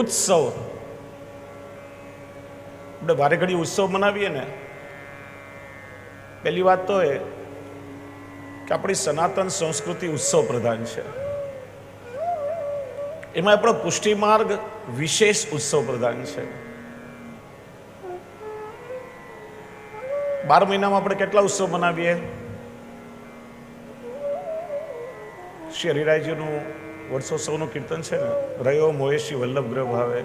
ઉત્સવ. આપણે વારે ઘડી ઉત્સવ મનાવીએ ને, પહેલી વાત તો એ કે આપણી સનાતન સંસ્કૃતિ ઉત્સવ પ્રધાન છે. એમાં આપણો પુષ્ટિમાર્ગ વિશેષ ઉત્સવ પ્રધાન છે. બાર મહિનામાં આપણે કેટલા ઉત્સવ મનાવીએ? શ્રી હરિરાયજીનું વર્ષોત્સવનું કીર્તન છે ને, રહ્યો મોહેશી વલ્લભ ગ્રહ ભાવે.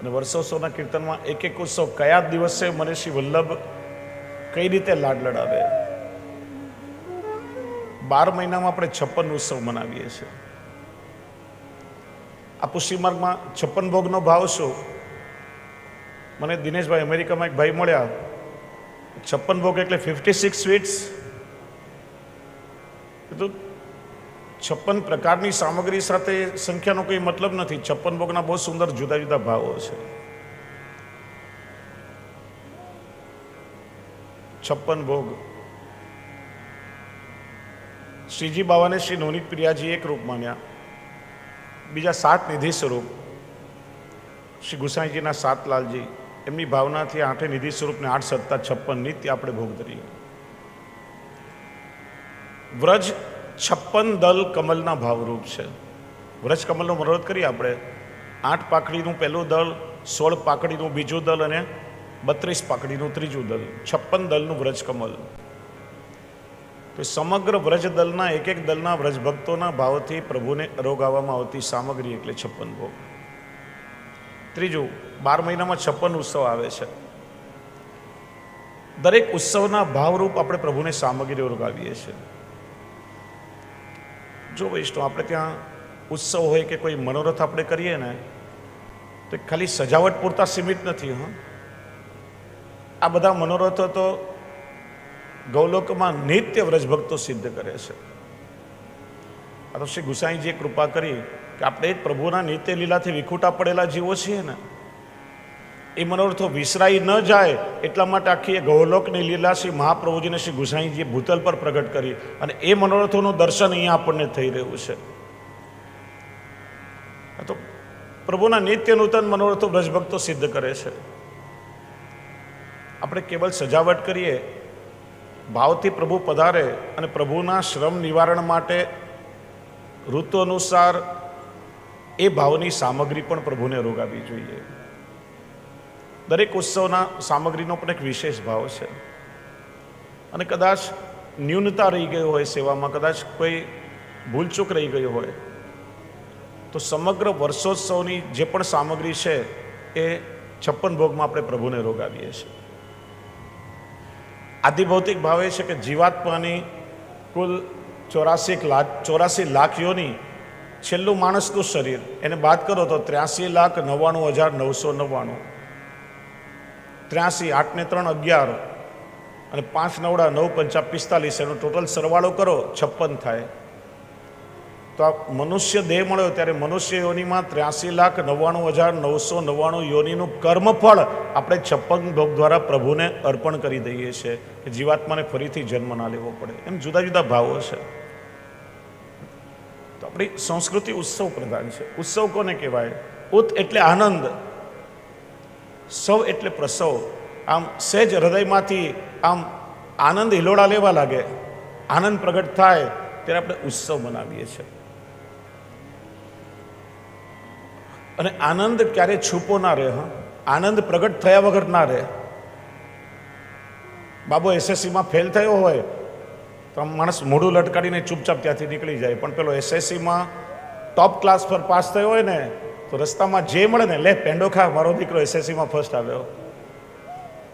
અને વર્ષોત્સવના કીર્તનમાં એક એક ઉત્સવ કયા દિવસે મને શ્રી વલ્લભ કઈ રીતે લાડ લડાવે? બાર મહિનામાં આપણે છપ્પન ઉત્સવ મનાવીએ છીએ. આ પુષ્ટિ માર્ગમાં છપ્પન ભોગનો ભાવ શું? મને દિનેશભાઈ અમેરિકામાં એક ભાઈ મળ્યા. છપ્પન ભોગ એટલે ફિફ્ટી સિક્સ સ્વીટ્સ કીધું છપ્પન પ્રકારની સામગ્રી સાથે સંખ્યાનો કોઈ મતલબ નથી. છપ્પન ભોગના બહુ સુંદર જુદા જુદા ભાવો છે. છપ્પન ભોગ. શ્રીજી બાવાને શ્રી નવનીત પ્રિયાજી એક રૂપ માન્યા. બીજા સાત નિધિ સ્વરૂપ. શ્રી ગુસાઈજીના સાત લાલજી. એમની ભાવનાથી આઠે નિધિ સ્વરૂપને આઠ સત્તા છપ્પન નિત્ય આપણે ભોગ ધરીએ. વ્રજ છપ્પન દલ કમલના ભાવરૂપ છે. વ્રજ કમલનો મનોરથ કરીએ આપણે. આઠ પાકડીનું પહેલું દળ સોળ પાકડીનું બીજું દળ અને બત્રીસ પાકડીનું ત્રીજું દળ છપ્પન દલનું વ્રજ કમલ. તો સમગ્ર વ્રજ દલના એક એક દલના વ્રજ ભક્તોના ભાવથી પ્રભુને અરોગાવવામાં આવતી સામગ્રી એટલે છપ્પન ભોગ. ત્રીજું, બાર મહિનામાં છપ્પન ઉત્સવ આવે છે. દરેક ઉત્સવના ભાવરૂપ આપણે પ્રભુને સામગ્રી રોગાવીએ છીએ. જો વૈષ્ણવ આપણે ત્યાં ઉત્સવ હોય કે કોઈ મનોરથ આપણે કરીએ ને, તો ખાલી સજાવટ પૂરતા સીમિત નથી, હં. આ બધા મનોરથો તો ગૌલોકમાં નિત્ય વ્રજભક્તો સિદ્ધ કરે છે. આ તો શ્રી ગુસાઈજીએ કૃપા કરી કે આપણે પ્રભુના નિત્ય લીલાથી વિખૂટા પડેલા જીવો છીએ ને એ મનોરથો વિસરાઈ ન જાય એટલા માટે આખી એ ગૌલોકની લીલા શ્રી મહાપ્રભુજીને શ્રી ગુસાઈજીએ ભૂતલ પર પ્રગટ કરી અને એ મનોરથોનું દર્શન અહીંયા આપણને થઈ રહ્યું છે. તો પ્રભુના નિત્ય નૂતન મનોરથો બ્રજભક્તો સિદ્ધ કરે છે. આપણે કેવલ સજાવટ કરીએ, ભાવથી પ્રભુ પધારે અને પ્રભુના શ્રમ નિવારણ માટે ઋતુ અનુસાર એ ભાવની સામગ્રી પણ પ્રભુને રોગાવી જોઈએ. દરેક ઉત્સવના સામગ્રીનો પણ એક વિશેષ ભાવ છે. અને કદાચ ન્યૂનતા રહી ગઈ હોય સેવામાં, કદાચ કોઈ ભૂલચૂક રહી ગઈ હોય, તો સમગ્ર વર્ષોત્સવની જે પણ સામગ્રી છે એ છપ્પન ભોગમાં આપણે પ્રભુને રોગાવીએ છીએ. આદિભૌતિક ભાવ છે કે જીવાત્માની કુલ ચોરાસી લાખ ચોરાસી લાખ યોની છેલ્લું માણસનું શરીર, એને બાદ કરો તો ત્ર્યાસી લાખ નવ્વાણું હજાર નવસો નવ્વાણું. ત્ર્યાસી, આઠને ત્રણ, અગિયાર. અને પાંચ નવડા, નવ પંચા પિસ્તાલીસ. એનો ટોટલ સરવાળો કરો, છપ્પન થાય. તો આ મનુષ્ય દેહ મળ્યો ત્યારે મનુષ્ય યોનિમાં ત્ર્યાસી લાખ નવ્વાણું હજાર નવસો નવ્વાણું યોનિનું કર્મફળ આપણે છપ્પન ભોગ દ્વારા પ્રભુને અર્પણ કરી દઈએ છીએ જીવાત્માને ફરીથી જન્મ ના લેવો પડે. એમ જુદા જુદા ભાવો છે. તો આપણી સંસ્કૃતિ ઉત્સવ પ્રધાન છે. ઉત્સવ કોને કહેવાય? ઉત એટલે આનંદ. સૌ એટલે પ્રસવ. આમ સહેજ હૃદયમાંથી આમ આનંદ હિલોડા લેવા લાગે, આનંદ પ્રગટ થાય, ત્યારે આપણે ઉત્સવ મનાવીએ છીએ. અને આનંદ ક્યારે છૂપો ના રહે, હા? આનંદ પ્રગટ થયા વગર ના રહે. બાબો એસએસસીમાં ફેલ થયો હોય, તો આમ માણસ મોઢું લટકાડીને ચૂપચાપ ત્યાંથી નીકળી જાય. પણ પેલો એસએસસીમાં ટોપ ક્લાસ પર પાસ થયો હોય ને તો રસ્તામાં જે મળે ને, લે પેંડો ખા મારો દીકરો એસએસસીમાં ફર્સ્ટ આવ્યો.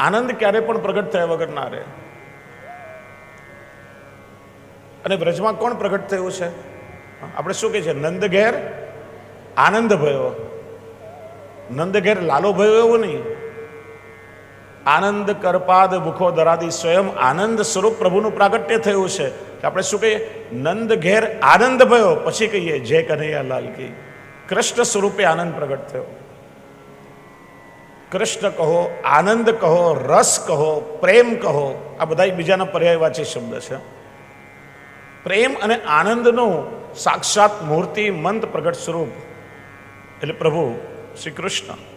આનંદ ક્યારે પણ પ્રગટ થયા વગર ના રહે. અને બ્રજમાં કોણ પ્રગટ થયું છે? આપણે શું કહે છે? નંદ ઘેર આનંદ ભયો. નંદ ઘેર લાલો ભયો એવું નહીં. આનંદ કરપાદ ભૂખો દરાદી સ્વયં આનંદ સ્વરૂપ પ્રભુનું પ્રાગટ્ય થયું છે. કે આપણે શું કહીએ? નંદ ઘેર આનંદ ભયો. પછી કહીએ, જય કનૈયા લાલ કી. કૃષ્ણ સ્વરૂપે આનંદ પ્રગટ થયો. કૃષ્ણ કહો, આનંદ કહો, રસ કહો, પ્રેમ કહો, આ બધા બીજાના પર્યાયવાચી શબ્દ છે. પ્રેમ અને આનંદનું સાક્ષાત મૂર્તિ મંત પ્રગટ સ્વરૂપ. એટલે પ્રભુ શ્રી કૃષ્ણ